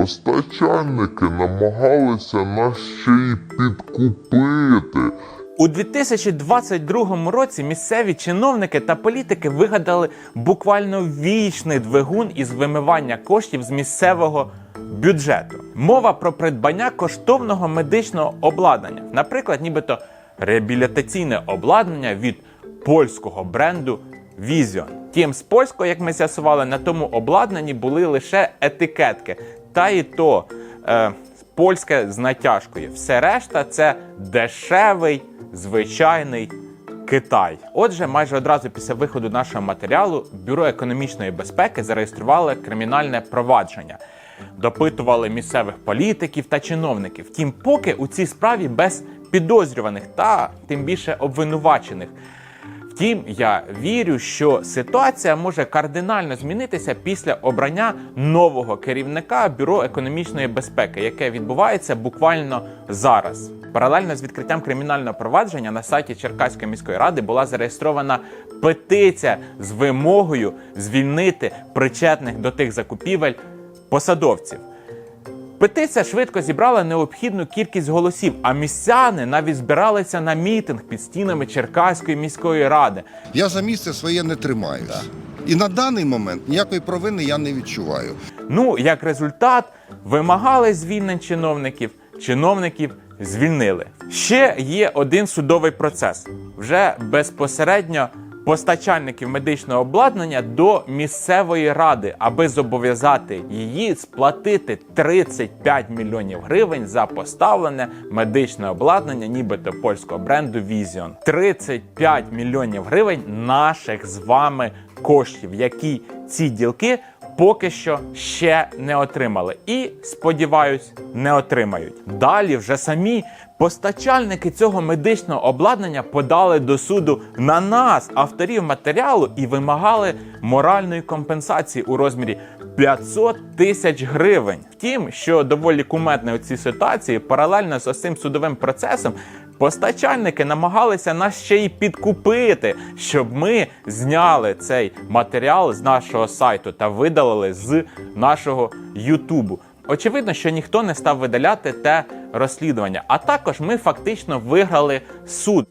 Постачальники намагалися нас ще й підкупити. У 2022 році місцеві чиновники та політики вигадали буквально вічний двигун із вимивання коштів з місцевого бюджету. Мова про придбання коштовного медичного обладнання, наприклад, нібито реабілітаційне обладнання від польського бренду Vision. Тим з польського, як ми з'ясували, на тому обладнанні були лише етикетки, та і то е, польське з натяжкою. Все решта це дешевий, звичайний Китай. Отже, майже одразу після виходу нашого матеріалу Бюро економічної безпеки зареєструвало кримінальне провадження. Допитували місцевих політиків та чиновників. Втім, поки у цій справі без підозрюваних та тим більше обвинувачених. Втім, я вірю, що ситуація може кардинально змінитися після обрання нового керівника бюро економічної безпеки, яке відбувається буквально зараз. Паралельно з відкриттям кримінального провадження на сайті Черкаської міської ради була зареєстрована петиція з вимогою звільнити причетних до тих закупівель посадовців. Петиція швидко зібрала необхідну кількість голосів, а містяни навіть збиралися на мітинг під стінами Черкаської міської ради. Я за місце своє не тримаюсь. І на даний момент ніякої провини я не відчуваю. Ну, як результат, вимагали звільнень чиновників, чиновників звільнили. Ще є один судовий процес вже безпосередньо постачальників медичного обладнання до місцевої ради, аби зобов'язати її сплатити 35 мільйонів гривень за поставлене медичне обладнання, нібито польського бренду Vision. 35 мільйонів гривень наших з вами коштів, які ці ділки поки що ще не отримали. І сподіваюсь, не отримають. Далі вже самі постачальники цього медичного обладнання подали до суду на нас, авторів матеріалу, і вимагали моральної компенсації у розмірі 500 тисяч гривень. Втім, що доволі куметне у цій ситуації, паралельно з цим судовим процесом. Постачальники намагалися нас ще й підкупити, щоб ми зняли цей матеріал з нашого сайту та видалили з нашого Ютубу. Очевидно, що ніхто не став видаляти те розслідування. А також ми фактично виграли суд.